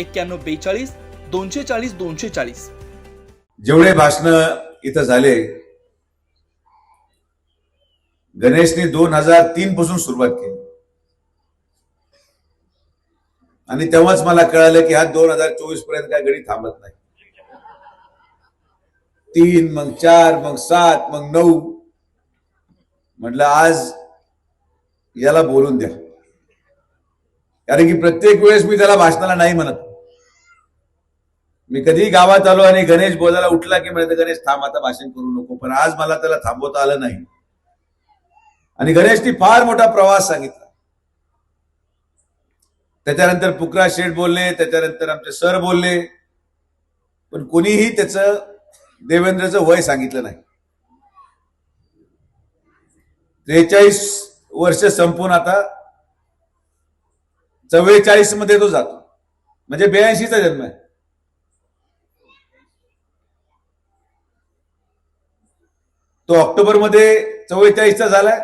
एक्क्याण्णव बेचाळीस दोनशे चाळीस दोनशे चाळीस. जेवढे भाषण इथं झाले गणेशने दोन हजार तीन पासून सुरुवात केली. आणि तेव्हाच मला कळालं की हा दोन हजार चोवीसपर्यंत काय गडी थांबत नाही. तीन मग चार मग सात मग नऊ. म्हटलं आज याला बोलून द्या. कारण की प्रत्येक वेळेस मी त्याला भाषणाला नाही म्हणत. मी कधीही गावात आलो आणि गणेश बोलायला उठला की म्हणते गणेश थांब आता भाषण करू नको. पण आज मला त्याला थांबवता आलं नाही. आणि गणेशनी फार मोठा प्रवास सांगितला. त्याच्यानंतर पुकरा शेठ बोलले त्याच्यानंतर आमचे सर बोलले. पण कोणीही त्याचं देवेंद्रचं वय सांगितलं नाही. त्रेचाळीस वर्ष संपून आता चव्वेचाळीसमध्ये तो जातो. म्हणजे ब्याऐंशीचा जन्म आहे. तो ऑक्टोबरमध्ये चव्वेचाळीसचा झालाय.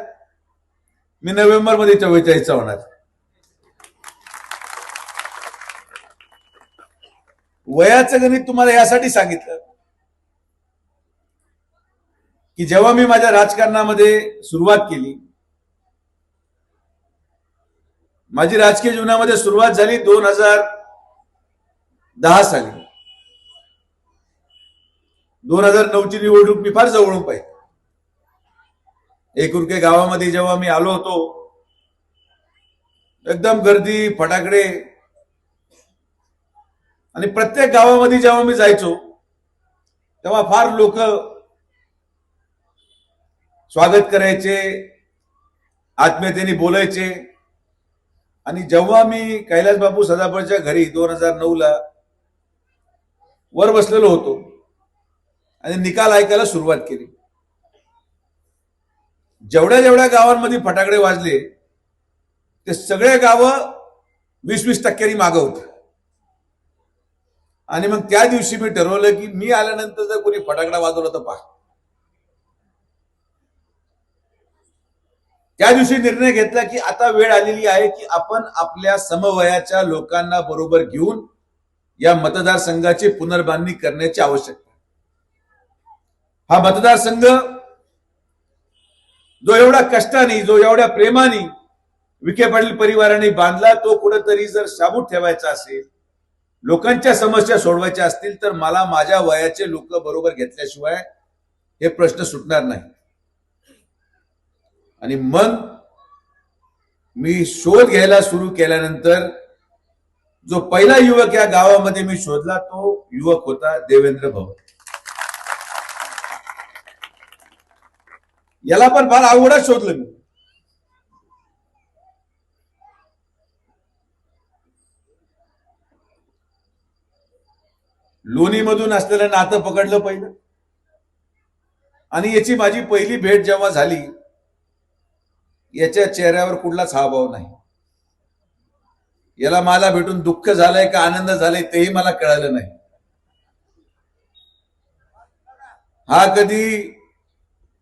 मी नोव्हेंबरमध्ये चव्वेचाळीसचा होणार. वयाचं गणित तुम्हाला यासाठी सांगितलं की जेव्हा मी माझ्या राजकारणामध्ये सुरुवात केली माझी राजकीय जीवनामध्ये सुरुवात झाली दोन हजार दहा साली. दोन हजार नऊची निवडणूक मी फार जवळून पाहिजे एकुरके गावामध्ये जेव्हा मी आलो होतो एकदम गर्दी फटाकडे आणि प्रत्येक गावामध्ये जेव्हा मी जायचो तेव्हा फार लोक स्वागत करायचे आत्मीयतेने बोलायचे. आणि जेव्हा मी कैलास बापू सदाफळच्या घरी दोन हजार नऊ ला वर बसलेलो होतो आणि निकाल ऐकायला सुरुवात केली. जेवढ्या जेवढ्या गावांमध्ये फटाकडे वाजले ते सगळे गावं वीस वीस टक्क्यांनी मागवत आणि मग त्या दिवशी मी ठरवलं की मी आल्यानंतर जर कोणी फटाकडा वाजवला तर पहा त्या दिवशी निर्णय घेतला की आता वेळ आलेली आहे की आपण आपल्या समवयाच्या लोकांना बरोबर घेऊन या मतदारसंघाची पुनर्बांधणी करण्याची आवश्यकता आहे. हा मतदारसंघ जो एवढा कष्टाने जो एवढ्या प्रेमाने विखे पाटील परिवाराने बांधला तो कुठेतरी जर शाबूत ठेवायचा असेल लोकांच्या समस्या सोडवायच्या असतील तर मला माझ्या वयाचे लोक बरोबर घेतल्याशिवाय हे प्रश्न सुटणार नाही. आणि मग मी शोध घ्यायला सुरू केल्यानंतर जो पहिला युवक या गावामध्ये मी शोधला तो युवक होता देवेंद्र भवन. याला पण फार अवघडच शोधलं मी. लोणीमधून असलेलं नातं पकडलं पहिलं. आणि याची माझी पहिली भेट जेव्हा झाली याच्या चेहऱ्यावर कुठलाच हावभाव नाही. याला मला भेटून दुःख झालंय का आनंद झालाय तेही मला कळालं नाही. हा कधी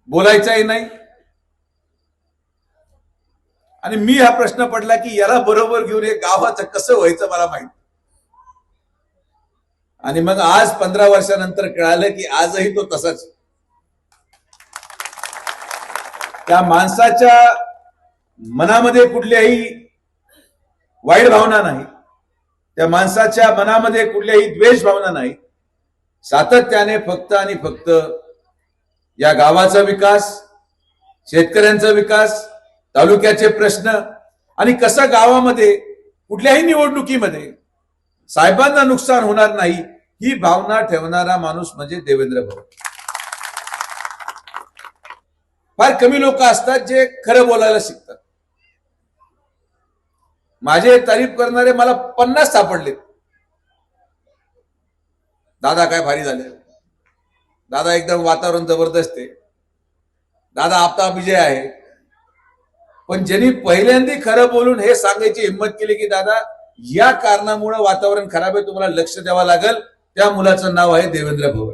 बोलायचाही नाही. आणि मी हा प्रश्न पडला की याला बरोबर घेऊन हे गावाचं कसं व्हायचं मला माहीत आणि मग आज पंधरा वर्षानंतर कळालं की आजही तो तसाच त्या माणसाच्या मनामध्ये कुठल्याही वाईट भावना नाही. त्या माणसाच्या मनामध्ये कुठल्याही द्वेष भावना नाही. सातत्याने फक्त आणि फक्त या गावाचा विकास शेतकऱ्यांचा विकास तालुक्याचे प्रश्न आणि कसं गावामध्ये कुठल्याही निवडणुकीमध्ये साहेबांना नुकसान होणार नाही ही भावना ठेवणारा माणूस म्हणजे देवेंद्र भाऊ. फार कमी लोक असतात जे खरं बोलायला शिकतात. माझे तारीफ करणारे मला पन्नास सापडलेत. दादा काय भारी झाले. दादा एकदम वातावरण जबरदस्त आहे. दादा आपला विजय आहे. पण ज्यांनी पहिल्यांदा खरं बोलून हे सांगायची हिंमत केली की दादा या कारणामुळे वातावरण खराब आहे तुम्हाला लक्ष द्यावं लागेल. त्या मुलाचं नाव आहे देवेंद्र भवन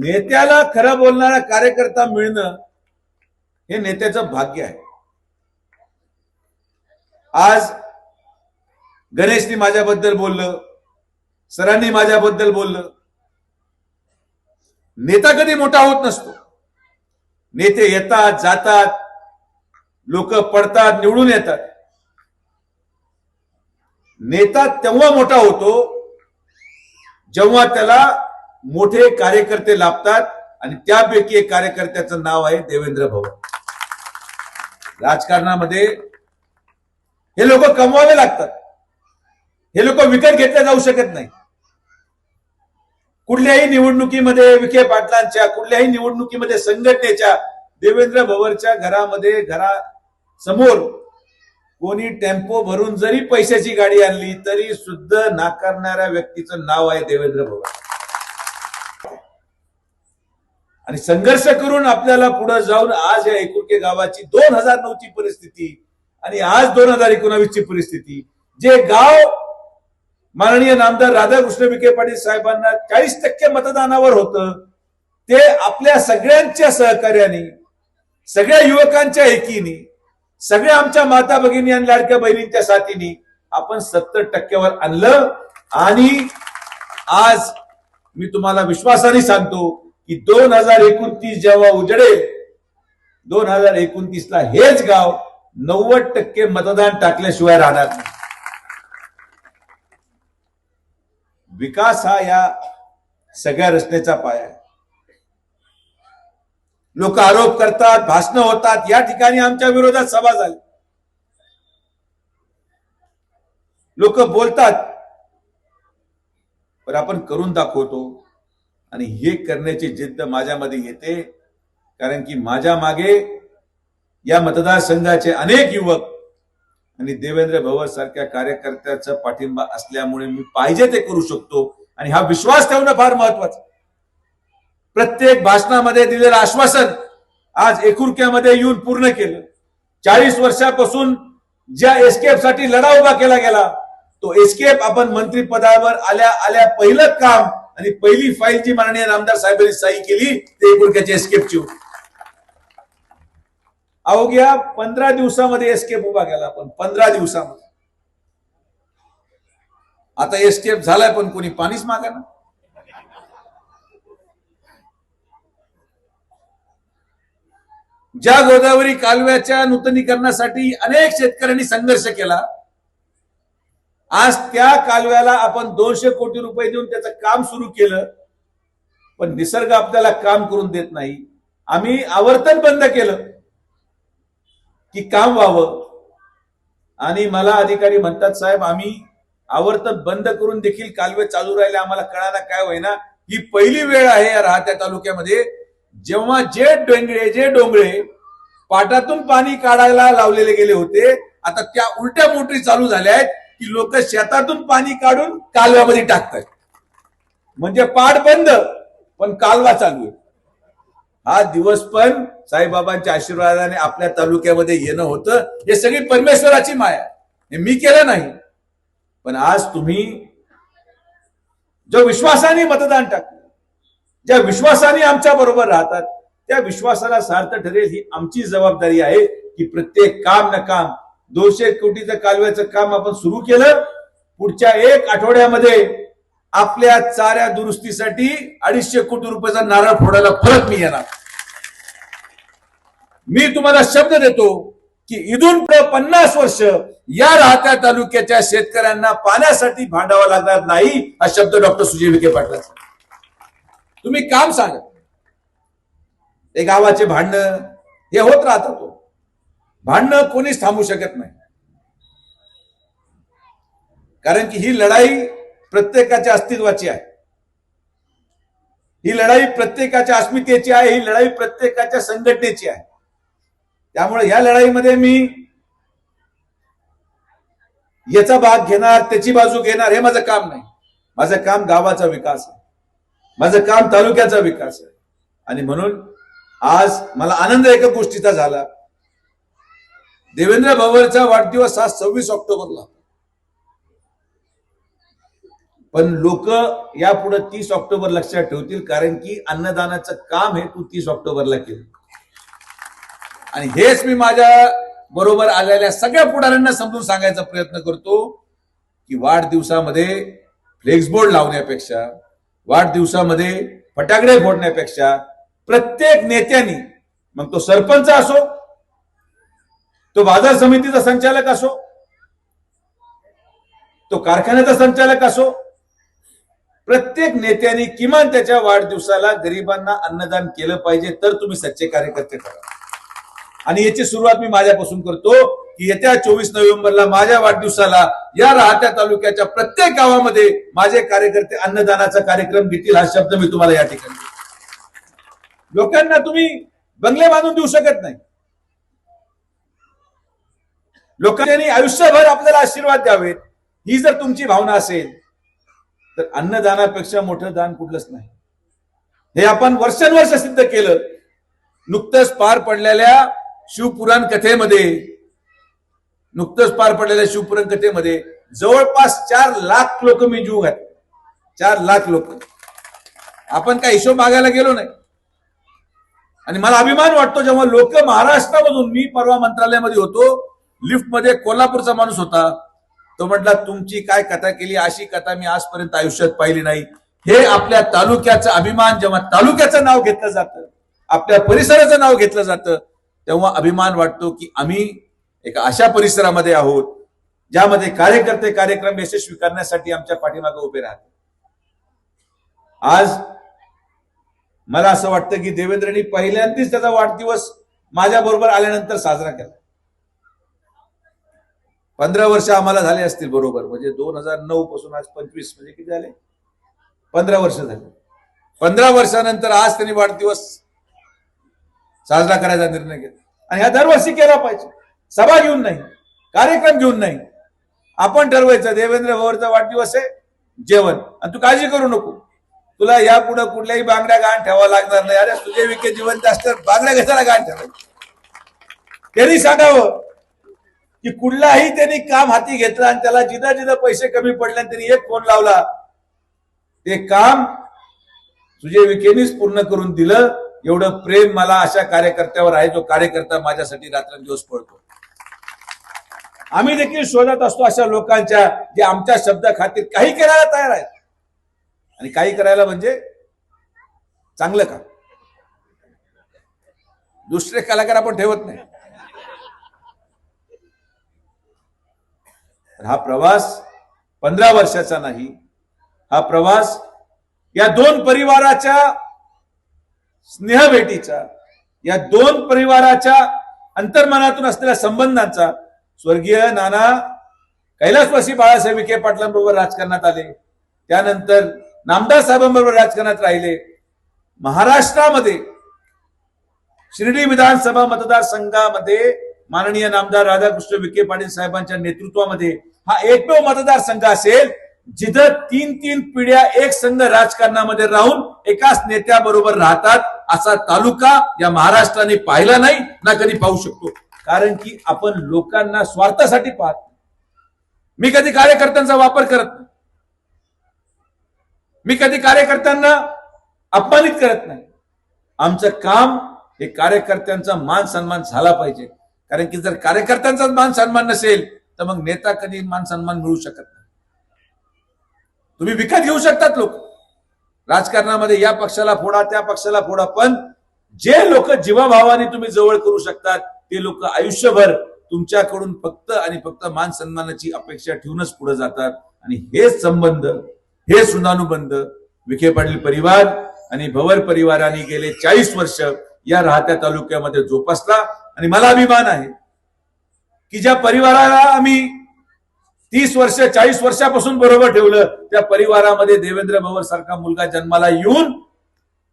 नेत्याला खरं बोलणारा कार्यकर्ता मिळणं हे नेत्याचं भाग्य आहे. आज गणेशनी माझ्याबद्दल बोललं सरांनी माझ्याबद्दल बोललं नेता कधी मोठा होत नसतो. नेते येतात जातात लोक पडतात निवडून येतात. नेता तेव्हा मोठा होतो जेव्हा त्याला मोठे कार्यकर्ते लाभतात आणि त्यापैकी एक कार्यकर्त्याचं नाव आहे देवेंद्र भवन. राजकारणामध्ये हे लोक कमवावे लागतात. हे लोक विकत घेतले जाऊ शकत नाही कुठल्याही निवडणुकीमध्ये विखे पाटलांच्या कुठल्याही निवडणुकीमध्ये संघटनेच्या देवेंद्र भवरच्या घरामध्ये घरा समोर कोणी टेम्पो भरून जरी पैशाची गाडी आणली तरी सुद्धा नाकारणाऱ्या व्यक्तीचं नाव आहे देवेंद्र भवन. आणि संघर्ष करून आपल्याला पुढे जाऊन आज या एकुर्के गावाची दोन हजार नऊची परिस्थिती आणि आज दोन हजार एकोणावीसची परिस्थिती जे गाव माननीय नामदार राधाकृष्ण विखे पाटील साहेबांना चाळीस टक्के मतदानावर होतं. ते आपल्या सगळ्यांच्या सहकार्याने सगळ्या युवकांच्या एकीने सगळ्या आमच्या माता भगिनी आणि लाडक्या बहिणींच्या साथीने आपण सत्तर टक्क्यावर आणलं. आणि आज मी तुम्हाला विश्वासाने सांगतो की दोन हजार एकोणतीस जेव्हा उजडेल दोन हजार एकोणतीस ला हेच गाव नव्वद टक्के मतदान टाकल्याशिवाय राहणार नाही. विकास हा या सगळ्या रचनेचा पाया आहे. लोक आरोप करतात भाषणं होतात या ठिकाणी आमच्या विरोधात सभा झाली. लोक बोलतात पण आपण करून दाखवतो आणि हे करण्याची जिद्द माझ्यामध्ये येते कारण की माझ्या मागे या मतदारसंघाचे अनेक युवक आणि देवेंद्र भवत सारख्या कार्यकर्त्याचा पाठिंबा असल्यामुळे मी पाहिजे ते करू शकतो. आणि हा विश्वास ठेवणं फार महत्वाचं. प्रत्येक भाषणामध्ये दिलेलं आश्वासन आज एकुरक्यामध्ये येऊन पूर्ण केलं. चाळीस वर्षापासून ज्या एस्केपसाठी लढा उभा केला गेला तो एस्केप आपण मंत्रिपदावर आल्या आल्या पहिलं काम आणि पहिली फाईल जी माननीय आमदार साहेबांनी सही केली ते एकुरक्याच्या एस्केपची होती. अवघ्या पंधरा दिवसामध्ये एस्केप उभा केला आपण पंधरा दिवसामध्ये. आता एस्केप झालाय पण कोणी पाणीच मागा ना ज्या गोदावरी कालव्याच्या नूतनीकरणासाठी अनेक शेतकऱ्यांनी संघर्ष केला आज त्या कालव्याला आपण दोनशे कोटी रुपये देऊन त्याचं काम सुरू केलं पण निसर्ग आपल्याला काम करून देत नाही. आम्ही आवर्तन बंद केलं. की काम व्हावं. आणि मला अधिकारी म्हणतात साहेब आम्ही आवर्तन बंद करून देखील कालवे चालू राहिले. आम्हाला कळायला काय होईना. ही पहिली वेळ आहे या राहत्या तालुक्यामध्ये. जेव्हा जे डोंगळे जे डोंगळे पाटातून पाणी काढायला लावलेले गेले होते आता त्या उलट्या मोटरी चालू झाल्या आहेत की लोक शेतातून पाणी काढून कालव्यामध्ये टाकतात म्हणजे पाट बंद पण कालवा चालू आहे. हा दिवस पण साईबाबांच्या आशीर्वादाने आपल्या तालुक्यामध्ये येणं होतं. हे सगळी परमेश्वराची माया हे मी केलं नाही. पण आज तुम्ही जो विश्वासाने मतदान टाकलं ज्या विश्वासाने आमच्या बरोबर राहतात त्या विश्वासाला सार्थ ठरेल ही आमची जबाबदारी आहे की प्रत्येक काम न काम दोनशे कोटीचं कालव्याचं काम आपण सुरू केलं. पुढच्या एक आठवड्यामध्ये आपल्या चाऱ्या दुरुस्तीसाठी अडीचशे कोटी रुपयाचा नारळ फोडायला परत मी येणार. मी तुम्हाला शब्द देतो की इथून पन्नास वर्ष या राहत्या तालुक्याच्या शेतकऱ्यांना पाण्यासाठी भांडावा लागणार नाही हा शब्द डॉक्टर सुजय विखे पाटलाचा. तुम्ही काम सांगा. हे गावाचे भांडणं हे होत राहतात तो. भांडणं कोणीच थांबू शकत नाही. कारण की ही लढाई प्रत्येकाच्या अस्तित्वाची आहे. ही लढाई प्रत्येकाच्या अस्मितेची आहे ही लढाई प्रत्येकाच्या संघटनेची आहे. त्यामुळे या लढाईमध्ये मी याचा भाग घेणार त्याची बाजू घेणार हे माझं काम नाही. माझं काम गावाचा विकास आहे. माझं काम तालुक्याचा विकास आहे. आणि म्हणून आज मला आनंद एका गोष्टीचा झाला. देवेंद्र भवरचा वाढदिवस हा सव्वीस ऑक्टोबरला पण लोक यापुढे तीस ऑक्टोबर लक्षात ठेवतील कारण की अन्नदानाचं काम हे तू तीस ऑक्टोबरला केलं. आणि हेच मी माझ्या बरोबर आलेल्या सगळ्या पुढाऱ्यांना समजून सांगायचा प्रयत्न करतो की वाढदिवसामध्ये फ्लेक्स बोर्ड लावण्यापेक्षा वाढदिवसामध्ये फटाकडे फोडण्यापेक्षा प्रत्येक नेत्यांनी मग तो सरपंच असो तो बाजार समितीचा संचालक असो तो कारखान्याचा संचालक असो प्रत्येक नेत्याने किमान त्याच्या वाढदिवसाला गरिबांना अन्नदान केलं पाहिजे तर तुम्ही सच्चे कार्यकर्ते ठरा. आणि याची सुरुवात मी माझ्यापासून करतो की येत्या चोवीस नोव्हेंबरला माझ्या वाढदिवसाला या राहत्या तालुक्याच्या प्रत्येक गावामध्ये माझे कार्यकर्ते अन्नदानाचा कार्यक्रम घेतील हा शब्द मी तुम्हाला या ठिकाणी लोकांना तुम्ही बंगले बांधून देऊ शकत नाही. लोकांनी आयुष्यभर आपल्याला आशीर्वाद द्यावेत. ही जर तुमची भावना असेल तर अन्नदानापेक्षा मोठं दान कुठलंच नाही. हे आपण वर्षानुवर्ष सिद्ध केलं. नुकतंच पार पडलेल्या शिवपुराण कथेमध्ये नुकतंच पार पडलेल्या शिवपुराण कथेमध्ये जवळपास चार लाख लोक मी जीव घातले. चार लाख लोक. आपण काय हिशोब मागायला गेलो नाही. आणि मला अभिमान वाटतो जेव्हा लोक महाराष्ट्रामधून मी परवा मंत्रालयामध्ये होतो लिफ्टमध्ये कोल्हापूरचा माणूस होता. तो म्हटला तुमची काय कथा केली? अशी कथा मी आजपर्यंत आयुष्यात पाहिली नाही. हे आपल्या तालुक्याचा अभिमान जेव्हा तालुक्याचं नाव घेतलं जातं आपल्या परिसराचं नाव घेतलं जातं तेव्हा अभिमान वाटतो की आम्ही एका अशा परिसरामध्ये आहोत ज्यामध्ये कार्यकर्ते कार्यक्रम यशस्वी करण्यासाठी आमच्या पाठीमागे उभे राहतात. आज मला असं वाटतं की देवेंद्रनी पहिल्यांदाच त्याचा वाढदिवस माझ्या बरोबर आल्यानंतर साजरा केला. पंधरा वर्ष आम्हाला झाले असतील बरोबर. म्हणजे दोन हजार नऊ पासून आज पंचवीस म्हणजे किती झाले? पंधरा वर्ष झाले. पंधरा वर्षानंतर आज त्यांनी वाढदिवस साजरा करायचा निर्णय घेतला. आणि हा दरवर्षी केला पाहिजे. सभा घेऊन नाही कार्यक्रम घेऊन नाही. आपण ठरवायचं देवेंद्र भवरचा वाढदिवस आहे जेवण. आणि तू काळजी करू नको. तुला यापुढे कुठल्याही बांगड्या गाण ठेवा लागणार नाही. अरे तुझे विके जीवन जास्त बांगड्या कशाला गाण ठेवायची? त्यांनी सांगावं की कुठलाही त्यांनी काम हाती घेतलं आणि त्याला जिदा जिदा पैसे कमी पडले आणि त्यांनी एक फोन लावला ते काम सुजय विखेनीच पूर्ण करून दिलं. एवढं प्रेम मला अशा कार्यकर्त्यावर आहे जो कार्यकर्ता माझ्यासाठी रात्रंदिवस पळतो. आम्ही देखील शोधत असतो अशा लोकांच्या जे आमच्या शब्द खातीर काही करायला तयार आहेत. आणि काही करायला म्हणजे चांगलं काम. दुसरे कलाकार आपण ठेवत नाही. तर हा प्रवास पंधरा वर्षाचा नाही. हा प्रवास या दोन परिवाराच्या स्नेहभेटीचा या दोन परिवाराच्या अंतर्मनातून असलेल्या संबंधांचा स्वर्गीय नाना कैलासवासी बाळासाहेब विखे पाटलांबरोबर राजकारणात आले. त्यानंतर नामदार साहेबांबरोबर राजकारणात राहिले. महाराष्ट्रामध्ये शिर्डी विधानसभा मतदारसंघामध्ये माननीय नामदार राधाकृष्ण विखे पाटील साहेबांच्या नेतृत्वामध्ये हा एकमेव मतदारसंघ असेल जिथं तीन तीन पिढ्या एक संघ राजकारणामध्ये राहून एकाच नेत्याबरोबर राहतात असा तालुका या महाराष्ट्राने पाहिला नाही ना कधी पाहू शकतो. कारण की आपण लोकांना स्वार्थासाठी पाहत मी कधी कार्यकर्त्यांचा वापर करत नाही. मी कधी कार्यकर्त्यांना अपमानित करत नाही. आमचं काम हे कार्यकर्त्यांचा मान सन्मान झाला पाहिजे. कारण की जर कार्यकर्त्यांचाच मान सन्मान नसेल तर मग नेता कधी मान सन्मान मिळू शकत नाही. तुम्ही विकत घेऊ शकतात लोक. राजकारणामध्ये या पक्षाला फोडा त्या पक्षाला फोडा पण जे लोक जीवाभावाने तुम्ही जवळ करू शकतात ते लोक आयुष्यभर तुमच्याकडून फक्त आणि फक्त मान सन्मानाची अपेक्षा ठेवूनच पुढे जातात. आणि हेच संबंध हे सुनानुबंध विखे पाटील परिवार आणि भवर परिवाराने गेले चाळीस वर्ष या राहत्या तालुक्यामध्ये जोपासला. आणि मला अभिमान आहे की ज्या परिवाराला आम्ही तीस वर्ष चाळीस वर्षापासून बरोबर ठेवलं त्या परिवारामध्ये देवेंद्र भवर सारखा मुलगा जन्माला येऊन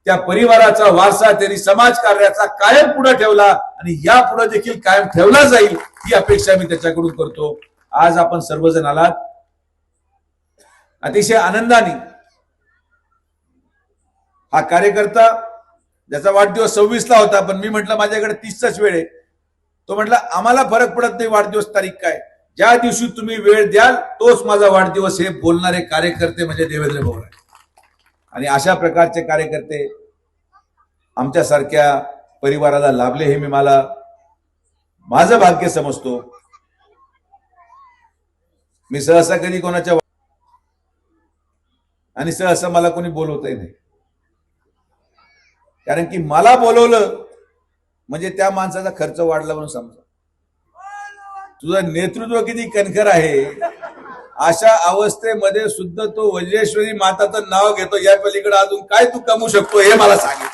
त्या परिवाराचा वारसा त्यांनी समाज कार्याचा कायम पुढे ठेवला आणि या पुढे देखील कायम ठेवला जाईल ही अपेक्षा मी त्याच्याकडून करतो. आज आपण सर्वजण आलात. अतिशय आनंदाने हा कार्यकर्ता ज्याचा वाढदिवस सव्वीसला होता पण मी म्हटलं माझ्याकडे तीसचाच वेळ आहे. तो म्हटला आम्हाला फरक पडत नाही वाढदिवस तारीख काय. ज्या दिवशी तुम्ही वेळ द्याल तोच माझा वाढदिवस हे बोलणारे कार्यकर्ते म्हणजे देवेंद्र भाऊ आणि अशा प्रकारचे कार्यकर्ते आमच्यासारख्या परिवाराला लाभले हे मी मला माझं भाग्य समजतो. मी सहसा कधी कोणाच्या आणि सहसा मला कोणी बोलवतही नाही. कारण की मला बोलवलं म्हणजे त्या माणसाचा खर्च वाढला म्हणून समजा. तुझं नेतृत्व किती कणखर आहे? अशा अवस्थेमध्ये सुद्धा तो वज्रेश्वरी माताचं नाव घेतो. या पलीकडे अजून काय तू कमवू शकतो हे मला सांगेल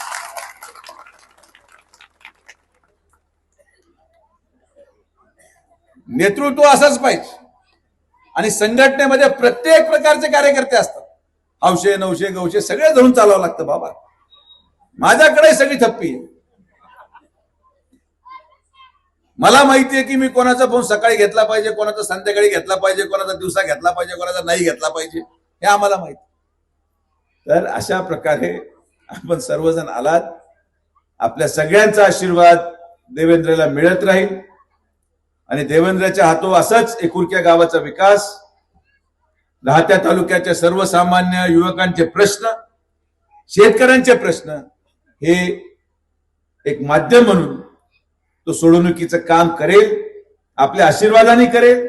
नेतृत्व असंच पाहिजे. आणि संघटनेमध्ये प्रत्येक प्रकारचे कार्यकर्ते असतात. हौशे नवशे गवशे सगळे धरून चालावं लागतं बाबा. माझ्याकडे सगळी थप्पी आहे. मला माहिती आहे की मी कोणाचा फोन सकाळी घेतला पाहिजे कोणाचा संध्याकाळी घेतला पाहिजे कोणाचा दिवसा घेतला पाहिजे कोणाचा नाही घेतला पाहिजे हे आम्हाला माहिती. तर अशा प्रकारे आपण सर्वजण आलात. आपल्या सगळ्यांचा आशीर्वाद देवेंद्रला मिळत राहील. आणि देवेंद्रच्या हातो असंच एकुरक्या गावाचा विकास. राहत्या तालुक्याच्या सर्वसामान्य युवकांचे प्रश्न शेतकऱ्यांचे प्रश्न हे एक माध्यम म्हणून तो सोडवणुकीचं काम करेल आपल्या आशीर्वादाने करेल